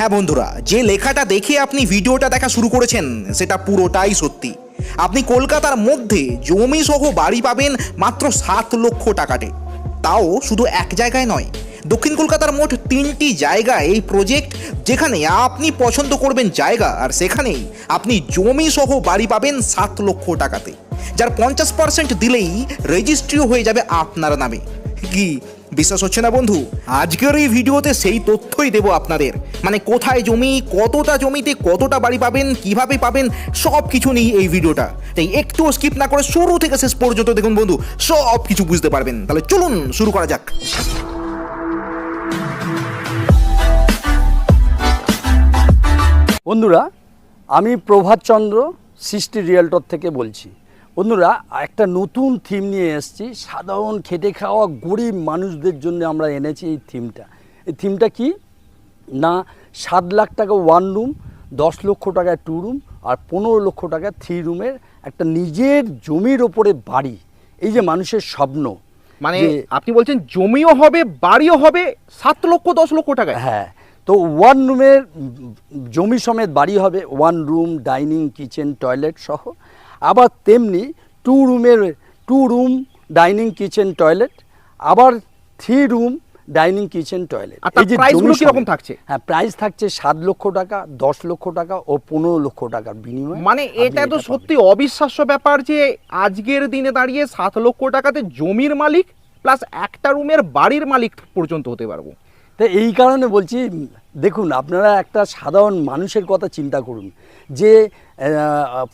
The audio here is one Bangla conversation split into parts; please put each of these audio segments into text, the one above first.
হ্যাঁ বন্ধুরা, যে লেখাটা দেখে আপনি ভিডিওটা দেখা শুরু করেছেন, সেটা পুরোটাই সত্যি। আপনি কলকাতার মধ্যে জমি সহ বাড়ি পাবেন মাত্র সাত লক্ষ টাকাতে। তাও শুধু এক জায়গায় নয়, দক্ষিণ কলকাতার মোট তিনটি জায়গায় এই প্রজেক্ট যেখানে আপনি পছন্দ করবেন জায়গা, আর সেখানেই আপনি জমি সহ বাড়ি পাবেন সাত লক্ষ টাকাতে। যার পঞ্চাশ পার্সেন্ট দিলেই রেজিস্ট্রিও হয়ে যাবে আপনার নামে। কি? বিশ্বাস হচ্ছে না বন্ধু? আজকের এই ভিডিওতে সেই তথ্যই দেবো আপনাদের। মানে কোথায় জমি, কতটা জমিতে কতটা বাড়ি পাবেন, কীভাবে পাবেন সব কিছু নিয়ে এই ভিডিওটা। তাই একটু স্কিপ না করে শুরু থেকে শেষ পর্যন্ত দেখুন বন্ধু সব কিছু বুঝতে পারবেন। তাহলে চলুন শুরু করা যাক। বন্ধুরা, আমি প্রভাতচন্দ্র সৃষ্টি রিয়েলটর থেকে বলছি। বন্ধুরা একটা নতুন থিম নিয়ে এসেছি। সাধারণ খেটে খাওয়া গরিব মানুষদের জন্য আমরা এনেছি এই থিমটা এই থিমটা কি? না সাত লাখ টাকা ওয়ান রুম দশ লক্ষ টাকায় টু রুম আর পনেরো লক্ষ টাকা থ্রি রুমের একটা নিজের জমির ওপরে বাড়ি। এই যে মানুষের স্বপ্ন মানে আপনি বলছেন জমিও হবে বাড়িও হবে সাত লক্ষ দশ লক্ষ টাকা হ্যাঁ তো ওয়ান রুমের জমি সমেত বাড়ি হবে। One room dining kitchen toilet সহ। আবার তেমনি টু রুমের two room dining kitchen toilet আবার three room dining kitchen toilet price গুলো কীরকম থাকছে? হ্যাঁ প্রাইস থাকছে সাত লক্ষ টাকা দশ লক্ষ টাকা ও পনেরো লক্ষ টাকার বিনিময়ে মানে এটা তো সত্যি অবিশ্বাস্য ব্যাপার যে আজকের দিনে দাঁড়িয়ে সাত লক্ষ টাকাতে জমির মালিক প্লাস একটা রুমের বাড়ির মালিক পর্যন্ত হতে পারব। তো এই কারণে বলছি দেখুন আপনারা একটা সাধারণ মানুষের কথা চিন্তা করুন যে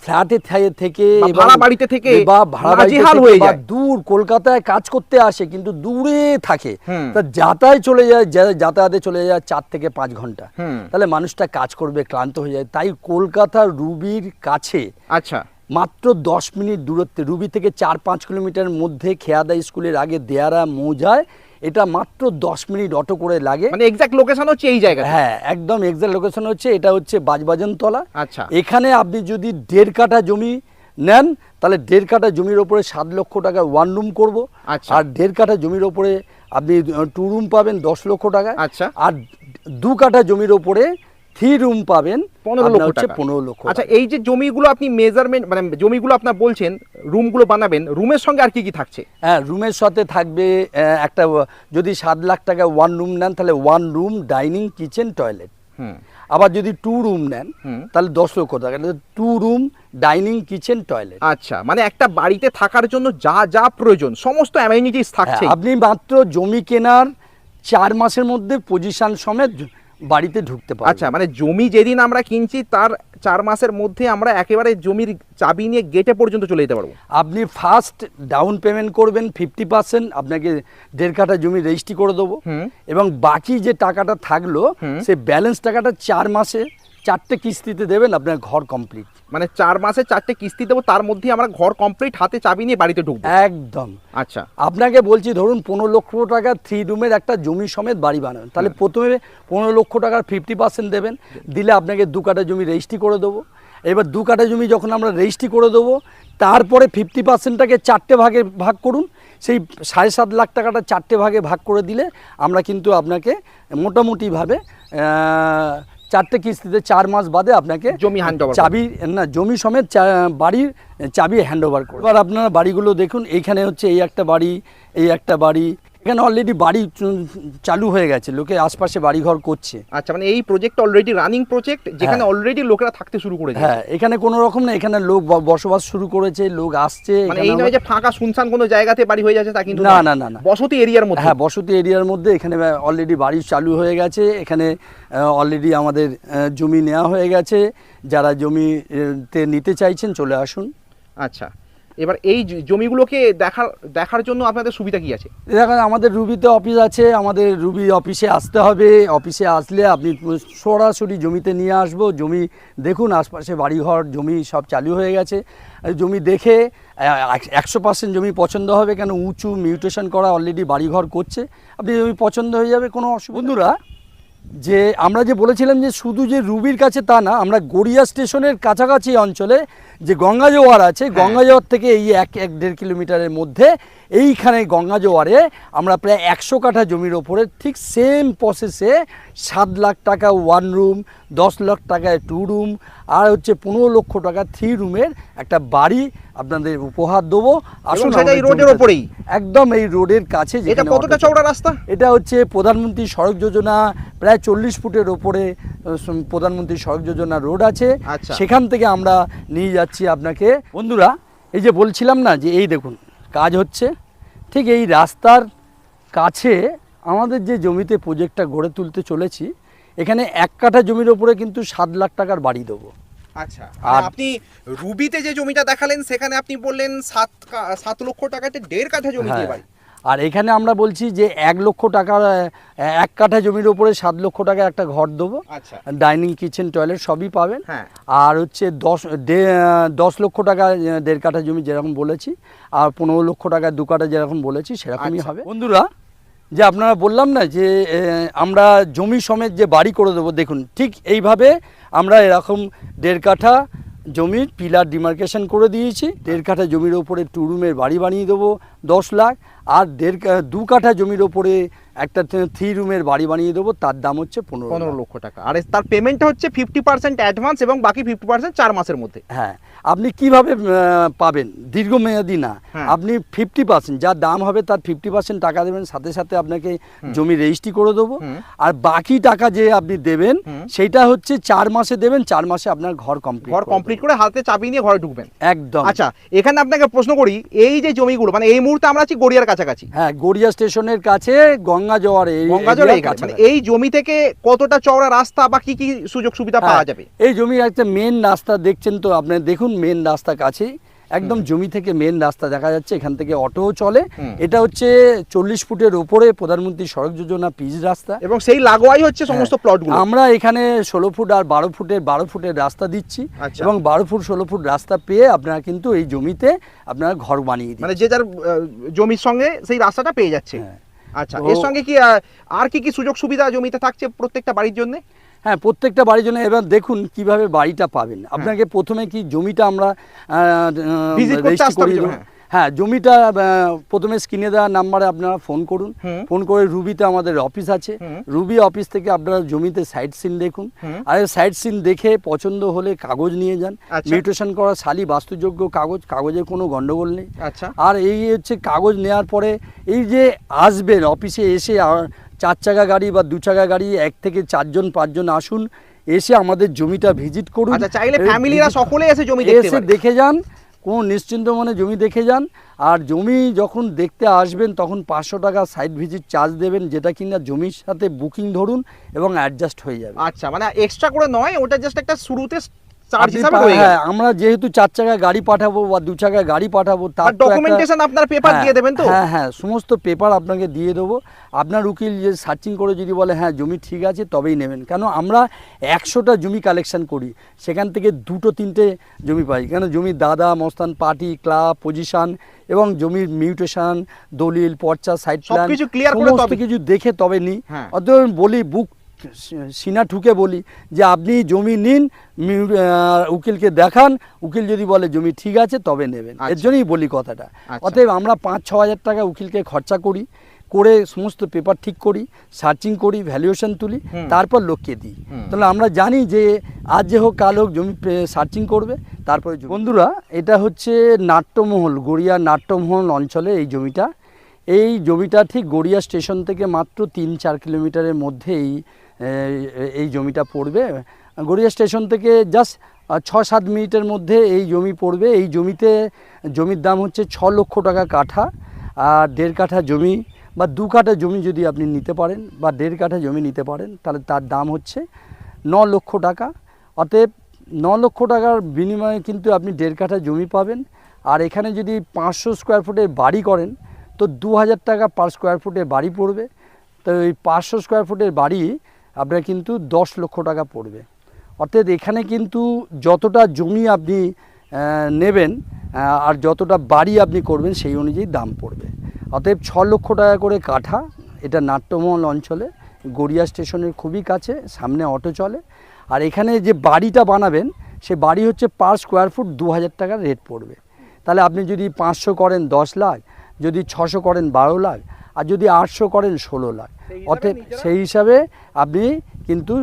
ফ্ল্যাটে থেকে ভাড়া বাড়িতে থেকে বা ভাড়া বাড়িতে হয়ে যায়। দূর কলকাতায় কাজ করতে আসে কিন্তু দূরে থাকে তা যাতায়াত চলে যায় যাতায়াতে চলে যায় চার থেকে পাঁচ ঘণ্টা। তাহলে মানুষটা কাজ করবে ক্লান্ত হয়ে যায়। তাই কলকাতা রুবির কাছে আচ্ছা। মাত্র দশ মিনিট দূরত্বে রুবি থেকে চার পাঁচ কিলোমিটার মধ্যে খেয়াদা স্কুলের আগে দেয়ারা মৌজায় এটা মাত্র দশ মিনিট অটো করে লাগে মানে এক্সাক্ট লোকেশন হচ্ছে এই জায়গা হ্যাঁ একদম এক্সাক্ট লোকেশন হচ্ছে এটা হচ্ছে বাজবাজনতলা আচ্ছা। এখানে আপনি যদি দেড় কাঠা জমি নেন তাহলে দেড় কাঠা জমির ওপরে সাত লক্ষ টাকা ওয়ান রুম করব। আর দেড় কাঠা জমির ওপরে আপনি টু রুম পাবেন দশ লক্ষ টাকা আচ্ছা। আর দু কাঠা জমির ওপরে থ্রি রুম পাবেন। পনেরো লক্ষ টাকা। পনেরো লক্ষ আচ্ছা এই যে জমিগুলো আপনি মেজারমেন্ট মানে জমিগুলো আপনার বলছেন রুমগুলো বানাবেন রুমের সঙ্গে আর কি কি থাকছে? হ্যাঁ রুমের সাথে থাকবে একটা যদি সাত লাখ টাকা ওয়ান রুম নেন তাহলে one room dining kitchen toilet হুম। আবার যদি টু রুম নেন। তাহলে দশ লক্ষ টাকা। Two room dining kitchen toilet আচ্ছা মানে একটা বাড়িতে থাকার জন্য যা যা প্রয়োজন সমস্ত অ্যামেনিটিস থাকছে আপনি মাত্র জমি কেনার চার মাসের মধ্যে পজিশন সমেত বাড়িতে ঢুকতে পারবেন আচ্ছা মানে জমি যেদিন আমরা কিনছি তার চার মাসের মধ্যে আমরা একেবারে জমির চাবি নিয়ে গেটে পর্যন্ত চলে যেতে পারব। আপনি ফার্স্ট ডাউন পেমেন্ট করবেন ফিফটি পার্সেন্ট আপনাকে দেড় কাঠা জমি রেজিস্ট্রি করে দেবো। এবং বাকি যে টাকাটা থাকল। সে ব্যালেন্স টাকাটা চার মাসে চারটে কিস্তিতে দেবেন আপনার ঘর কমপ্লিট মানে চার মাসে চারটে কিস্তি দেবো তার মধ্যে আমরা ঘর কমপ্লিট হাতে চাবি নিয়ে বাড়িতে ঢুকবো। একদম। আচ্ছা। আপনাকে বলছি ধরুন পনেরো লক্ষ টাকা থ্রি রুমের একটা জমি সমেত বাড়ি বানাবেন তাহলে প্রথমে পনেরো লক্ষ টাকার ফিফটি পার্সেন্ট দেবেন দিলে আপনাকে দু কাঠা জমি রেজিস্ট্রি করে দেবো। এবার দু কাঠা জমি যখন আমরা রেজিস্ট্রি করে দেবো তারপরে ফিফটি পার্সেন্টটাকে চারটে ভাগে ভাগ করুন। সেই সাড়ে সাত লাখ টাকাটা চারটে ভাগে ভাগ করে দিলে আমরা কিন্তু আপনাকে মোটামুটিভাবে চারটে কিস্তিতে চার মাস বাদে আপনাকে জমি চাবি না জমি সমেত বাড়ির চাবি হ্যান্ড ওভার করবে। এবার আপনারা বাড়িগুলো দেখুন এইখানে হচ্ছে এই একটা বাড়ি এই একটা বাড়ি এখানে অলরেডি বাড়ি চালু হয়ে গেছে লোকে আশপাশে বাড়িঘর করছে। আচ্ছা মানে এই প্রজেক্ট অলরেডি রানিং প্রজেক্ট যেখানে। অলরেডি লোকেরা থাকতে শুরু করেছে। হ্যাঁ এখানে কোনো রকম না এখানে লোক বসবাস শুরু করেছে লোক আসছে মানে এই নয় যে ফাঁকা শুনশান কোনো জায়গাতে বাড়ি হয়ে যাচ্ছে তা কিন্তু না, না, না, না। বসতি এরিয়ার মধ্যে। হ্যাঁ বসতি এরিয়ার মধ্যে এখানে অলরেডি বাড়ি চালু হয়ে গেছে এখানে অলরেডি আমাদের জমি নেওয়া হয়ে গেছে। যারা জমিতে নিতে চাইছেন চলে আসুন। আচ্ছা। এবার এই জমিগুলোকে দেখার দেখার জন্য আপনাদের সুবিধা কি আছে? দেখেন আমাদের রুবিতে অফিস আছে আমাদের রুবি অফিসে আসতে হবে। অফিসে আসলে আপনি সরাসরি জমিতে নিয়ে আসব। জমি দেখুন আশপাশে বাড়িঘর জমি সব চালু হয়ে গেছে। জমি দেখে একশো পার্সেন্ট জমি পছন্দ হবে কেন? উঁচু মিউটেশন করা অলরেডি বাড়িঘর করছে। আপনি জমি পছন্দ হয়ে যাবে কোনো অসুবিধা বন্ধুরা যে আমরা যে বলেছিলাম যে শুধু যে রুবির কাছে তা না আমরা গড়িয়া স্টেশনের কাছাকাছি অঞ্চলে যে গঙ্গা জোয়ার আছে গঙ্গা জোয়ার থেকে এই এক এক দেড় কিলোমিটারের মধ্যে এইখানে গঙ্গা জোয়ারে আমরা প্রায় একশো কাঠা জমির ওপরে ঠিক সেম প্রসেসে সাত লাখ টাকা ওয়ান রুম দশ লাখ টাকায় টু রুম আর হচ্ছে পনেরো লক্ষ টাকা থ্রি রুমের একটা বাড়ি আপনাদের উপহার দেবো। আসুন সেটা এই রোডের ওপরেই? একদম এই রোডের কাছে এটা কতটা চওড়া রাস্তা? এটা হচ্ছে প্রধানমন্ত্রী সড়ক যোজনা প্রায় চল্লিশ ফুটের ওপরে প্রধানমন্ত্রী সড়ক যোজনা রোড আছে। আচ্ছা। সেখান থেকে আমরা নিয়ে যাচ্ছি আপনাকে। বন্ধুরা এই যে বলছিলাম না যে এই দেখুন কাজ হচ্ছে। ঠিক এই রাস্তার কাছে আমাদের যে জমিতে প্রজেক্টটা গড়ে তুলতে চলেছি এখানে এক কাঠা জমির ওপরে কিন্তু সাত লাখ টাকার বাড়ি দেবো। আচ্ছা আর- আর আপনি রুবিতে যে জমিটা দেখালেন সেখানে আপনি বললেন সাত সাত লক্ষ টাকাতে দেড় কাঠা জমি দিয়ে হ্যাঁ। বাড়ি আর এখানে আমরা বলছি যে এক লক্ষ টাকার এক কাঠা জমির ওপরে সাত লক্ষ টাকা একটা ঘর দেবো আচ্ছা ডাইনিং কিচেন টয়লেট সবই পাবেন হ্যাঁ। আর হচ্ছে দশ দশ লক্ষ টাকা দেড় কাঠা জমি যেরকম বলেছি আর পনেরো লক্ষ টাকা দু কাঠা যেরকম বলেছি সেরকমই আচ্ছা। হবে বন্ধুরা যে আপনারা বললাম না যে আমরা জমি সমেত যে বাড়ি করে দেবো দেখুন ঠিক এইভাবে আমরা এরকম দেড় কাঠা জমির পিলার ডিমার্কেশন করে দিয়েছি। দেড় কাঠা জমির ওপরে টু রুমের বাড়ি বানিয়ে দেবো দশ লাখ। আর দেড় দু কাঠা জমির ওপরে একটা থ্রি রুমের বাড়ি বানিয়ে দেবো তার দাম হচ্ছে পনেরো পনেরো লক্ষ টাকা। আর তার পেমেন্টটা হচ্ছে ফিফটি পার্সেন্ট অ্যাডভান্স এবং বাকি ফিফটি পার্সেন্ট চার মাসের মধ্যে। হ্যাঁ আপনি কীভাবে পাবেন? দীর্ঘমেয়াদী না। হ্যাঁ। আপনি ফিফটি পার্সেন্ট যা দাম হবে তার ফিফটি পার্সেন্ট টাকা দেবেন সাথে সাথে আপনাকে জমি রেজিস্ট্রি করে দেবো। আর বাকি টাকা যে আপনি দেবেন সেটা হচ্ছে চার মাসে দেবেন চার মাসে আপনার ঘর কমপ্লিট ঘর কমপ্লিট করে হাতে চাবি নিয়ে ঘরে ঢুকবেন। একদম। আচ্ছা এখানে আপনাকে প্রশ্ন করি এই যে জমিগুলো মানে এই মুহূর্তে আমরা আছি গড়িয়ার কাছাকাছি। হ্যাঁ গড়িয়া স্টেশনের কাছে গঙ্গা জোয়ার এইখানে। মানে। এই জমি থেকে কতটা চওড়া রাস্তা বা কি কি সুযোগ সুবিধা পাওয়া হ্যাঁ, যাবে এই জমির একটা মেন রাস্তা দেখছেন তো আপনি দেখুন মেন রাস্তা কাছেই একদম জমি থেকে মেন রাস্তা দেখা যাচ্ছে এখান থেকে অটোও চলে এটা হচ্ছে চল্লিশ ফুটের উপরে প্রধানমন্ত্রী সড়ক যোজনা পিচ রাস্তা এবং সেই লাগোয়াই হচ্ছে সমস্ত হ্যাঁ, প্লটগুলো আমরা এখানে ষোলো ফুট আর বারো ফুটের বারো ফুটের রাস্তা দিচ্ছি আচ্ছা। এবং বারো ফুট ষোলো ফুট রাস্তা পেয়ে আপনারা কিন্তু এই জমিতে আপনারা ঘর বানিয়ে মানে যে যার জমির সঙ্গে সেই রাস্তাটা পেয়ে যাচ্ছে হ্যাঁ। আচ্ছা এর সঙ্গে কি আর কি কি সুযোগ সুবিধা জমিতে থাকছে প্রত্যেকটা বাড়ির জন্য? হ্যাঁ প্রত্যেকটা বাড়ির জন্য এবার দেখুন কীভাবে বাড়িটা পাবেন। আপনাকে প্রথমে কি জমিটা আমরা করিয়ে দেবো। হ্যাঁ। জমিটা প্রথমে স্ক্রিনে দেওয়া নাম্বারে আপনারা ফোন করুন। ফোন করে রুবিতে আমাদের অফিস আছে। রুবি অফিস থেকে আপনারা জমিতে সাইট সিন দেখুন। আর সাইট সিন দেখে পছন্দ হলে কাগজ নিয়ে যান। আচ্ছা। মিউটেশন করা শালি বাস্তুযোগ্য কাগজ কাগজে কোনো গন্ডগোল নেই। আচ্ছা। আর এই হচ্ছে কাগজ নেওয়ার পরে এই যে আসবেন অফিসে এসে চার চাকা গাড়ি বা দু চাকা গাড়ি এক থেকে চারজন পাঁচজন আসুন। এসে আমাদের জমিটা ভিজিট করুন। আচ্ছা চাইলে ফ্যামিলিরা সকলে এসে জমি এসে দেখে যান। কোনো নিশ্চিন্ত মনে জমি দেখে যান, আর জমি যখন দেখতে আসবেন, তখন পাঁচশো টাকা সাইট ভিজিট চার্জ দেবেন, যেটা কিনা জমির সাথে বুকিং ধরুন এবং অ্যাডজাস্ট হয়ে যাবে। আচ্ছা মানে এক্সট্রা করে নয়, ওটা জাস্ট একটা শুরুতে চার্জ হিসাবে রয়ে হ্যাঁ গেল আমরা যেহেতু চার চাকা গাড়ি পাঠাবো বা দু চাকা গাড়ি পাঠাবো তার ডকুমেন্টেশন আপনার পেপার হ্যাঁ, দিয়ে দেবেন তো? হ্যাঁ হ্যাঁ সমস্ত পেপার আপনাকে দিয়ে দেবো। আপনার উকিল যে সার্চিং করে যদি বলে হ্যাঁ জমি ঠিক আছে তবেই নেবেন। কেন? আমরা একশোটা জমি কালেকশন করি। সেখান থেকে দুটো তিনটে জমি পাই। কেন? জমির দাদা মস্তান পার্টি ক্লাব পজিশন এবং জমির মিউটেশন দলিল পর্চা সাইড প্ল্যান সমস্ত কিছু দেখে তবে নিই অত বলি বুক সিনা ঠুকে বলি যে আপনি জমি নিন উকিলকে দেখান উকিল যদি বলে জমি ঠিক আছে তবে নেবেন। এর আচ্ছা। জন্যই বলি কথাটা। আচ্ছা। অতএব আমরা পাঁচ ছ হাজার টাকা উকিলকে খরচা করি করে সমস্ত পেপার ঠিক করি সার্চিং করি ভ্যালুয়েশন তুলি তারপর লোককে দিই। তাহলে আমরা জানি যে আজ যে হোক কাল হোক জমি সার্চিং করবে তারপরে বন্ধুরা এটা হচ্ছে নাট্যমহল গড়িয়া নাট্যমহল অঞ্চলে এই জমিটা। এই জমিটা ঠিক গড়িয়া স্টেশন থেকে মাত্র তিন চার কিলোমিটারের মধ্যেই এই জমিটা পড়বে। গড়িয়া স্টেশন থেকে জাস্ট ছ সাত মিনিটের মধ্যে এই জমি পড়বে। এই জমিতে, জমির দাম হচ্ছে ছ লক্ষ টাকা কাঠা। আর দেড় কাঠা জমি বা দু কাঠা জমি যদি আপনি নিতে পারেন বা দেড় কাঠা জমি নিতে পারেন, তাহলে তার দাম হচ্ছে ন লক্ষ টাকা। অতএব ন লক্ষ টাকার বিনিময়ে কিন্তু আপনি দেড় কাঠা জমি পাবেন। আর এখানে যদি পাঁচশো স্কোয়ার ফুটের বাড়ি করেন, তো দু হাজার টাকা পার স্কোয়ার ফুটে বাড়ি পড়বে। তো এই পাঁচশো স্কোয়ার ফুটের বাড়ি আপনার কিন্তু দশ লক্ষ টাকা পড়বে। অর্থাৎ এখানে কিন্তু যতটা জমি আপনি নেবেন আর যতটা বাড়ি আপনি করবেন সেই অনুযায়ী দাম পড়বে। অতএব ছ লক্ষ টাকা করে কাঠা, এটা নাট্যমহল অঞ্চলে, গড়িয়া স্টেশনের খুবই কাছে, সামনে অটো চলে। আর এখানে যে বাড়িটা বানাবেন, সে বাড়ি হচ্ছে পার স্কোয়ার ফুট দু হাজার টাকার রেট পড়বে। তাহলে আপনি যদি পাঁচশো করেন দশ লাখ, যদি ছশো করেন বারো লাখ, আর যদি আটশো করেন ষোলো লাখ। অতএব সেই হিসাবে আপনি কিন্তু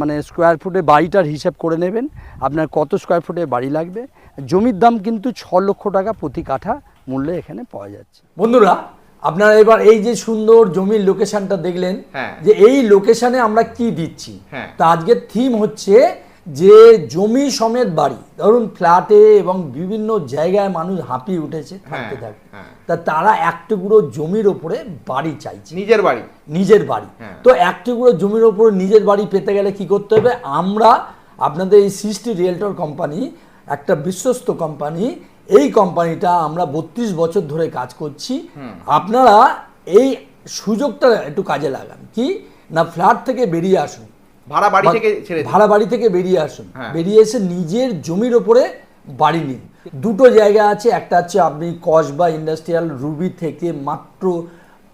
মানে স্কোয়ার ফুটে বাড়িটার হিসাব করে নেবেন। আপনার কত স্কোয়ার ফুটে বাড়ি লাগবে। জমির দাম কিন্তু ছ লক্ষ টাকা প্রতি কাঠা মূল্যে এখানে পাওয়া যাচ্ছে। বন্ধুরা আপনারা এবার এই যে সুন্দর জমির লোকেশনটা দেখলেন হ্যাঁ। যে এই লোকেশনে আমরা কি দিচ্ছি? তো তা আজকের থিম হচ্ছে যে জমি সমেত বাড়ি ধরুন ফ্ল্যাটে এবং বিভিন্ন জায়গায় মানুষ হাঁপিয়ে উঠেছে থাকতে হ্যাঁ, থাকে হ্যাঁ। তা তারা এক টুকরো জমির ওপরে বাড়ি চাইছে। নিজের বাড়ি। নিজের বাড়ি। হ্যাঁ। তো এক টুকরো জমির ওপর নিজের বাড়ি পেতে গেলে কি করতে হবে? আমরা আপনাদের এই সৃষ্টি রিয়েলটর কোম্পানি একটা বিশ্বস্ত কোম্পানি এই কোম্পানিটা আমরা বত্রিশ বছর ধরে কাজ করছি। আপনারা এই সুযোগটা একটু কাজে লাগান। কি? না ফ্ল্যাট থেকে বেরিয়ে আসুন। ভাড়া বাড়ি থেকে ছেড়ে ভাড়া বাড়ি থেকে বেরিয়ে আসুন হ্যাঁ। বেরিয়ে এসে নিজের জমির ওপরে বাড়ি নিন দুটো জায়গা আছে একটা হচ্ছে আপনি কসবা ইন্ডাস্ট্রিয়াল রুবি থেকে মাত্র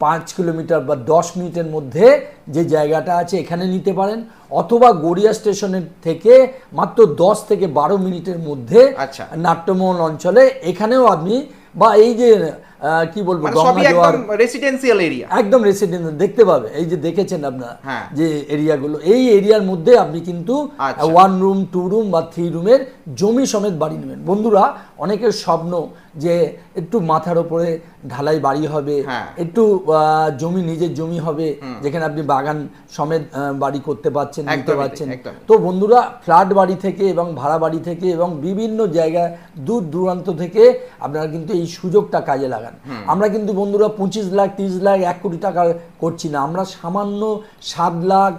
পাঁচ কিলোমিটার বা দশ মিনিটের মধ্যে যে জায়গাটা আছে এখানে নিতে পারেন অথবা গড়িয়া স্টেশনের থেকে মাত্র দশ থেকে বারো মিনিটের মধ্যে আচ্ছা। নাট্যমোহন অঞ্চলে এখানেও আপনি বা এই যে কি বলব মানে সবই একদম রেসিডেন্সিয়াল এরিয়া একদম রেসিডেন্সিয়াল দেখতে পাবে এই যে দেখেছেন আপনারা হ্যাঁ। যে এরিয়াগুলো এই এরিয়ার মধ্যে আপনি কিন্তু। ওয়ান রুম টু রুম বা থ্রি রুমের জমি সমেত বাড়ি নেবেন বন্ধুরা অনেকের স্বপ্ন যে একটু মাথার ওপরে ঢালাই বাড়ি হবে হ্যাঁ। একটু জমি নিজের জমি হবে যেখানে আপনি বাগান সমেত বাড়ি করতে পারছেন নিতে পারছেন। তো বন্ধুরা ফ্ল্যাট বাড়ি থেকে এবং ভাড়া বাড়ি থেকে এবং বিভিন্ন জায়গায় দূর দূরান্ত থেকে আপনারা কিন্তু এই সুযোগটা কাজে লাগান। আমরা কিন্তু বন্ধুরা পঁচিশ লাখ তিরিশ লাখ এক কোটি টাকা করছি না। আমরা সামান্য সাত লাখ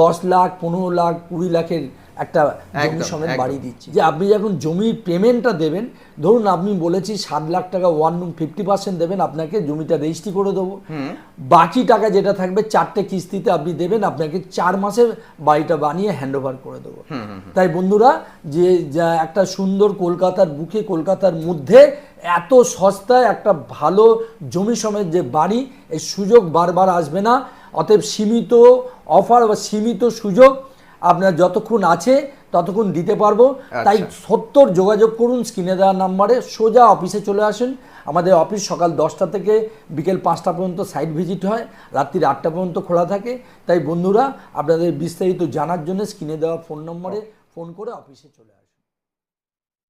দশ লাখ পনেরো লাখ কুড়ি লাখের একটা জমি সমেত। বাড়ি দিচ্ছি। যে আপনি যখন জমির পেমেন্টটা দেবেন ধরুন আপনি বলেছি সাত লাখ টাকা ওয়ান রুম ফিফটি পার্সেন্ট দেবেন আপনাকে জমিটা রেজিস্ট্রি করে দেবো। বাকি টাকা যেটা থাকবে চারটে কিস্তিতে আপনি দেবেন আপনাকে চার মাসে বাড়িটা বানিয়ে হ্যান্ড ওভার করে দেবো। তাই বন্ধুরা যে যা একটা সুন্দর কলকাতার বুকে কলকাতার মধ্যে এত সস্তায় একটা ভালো জমি সমেত যে বাড়ি এই সুযোগ বারবার আসবে না। অতএব সীমিত অফার বা সীমিত সুযোগ আপনার যতক্ষণ আছে ততক্ষণ দিতে পারব। তাই সত্তর যোগাযোগ করুন স্ক্রিনে দেওয়ার নাম্বারে সোজা অফিসে চলে আসেন। আমাদের অফিস সকাল দশটা থেকে বিকেল পাঁচটা পর্যন্ত সাইট ভিজিট হয় রাত্রির আটটা পর্যন্ত খোলা থাকে। তাই বন্ধুরা আপনাদের বিস্তারিত জানার জন্য স্ক্রিনে দেওয়া ফোন নম্বরে ফোন করে অফিসে চলে আসুন।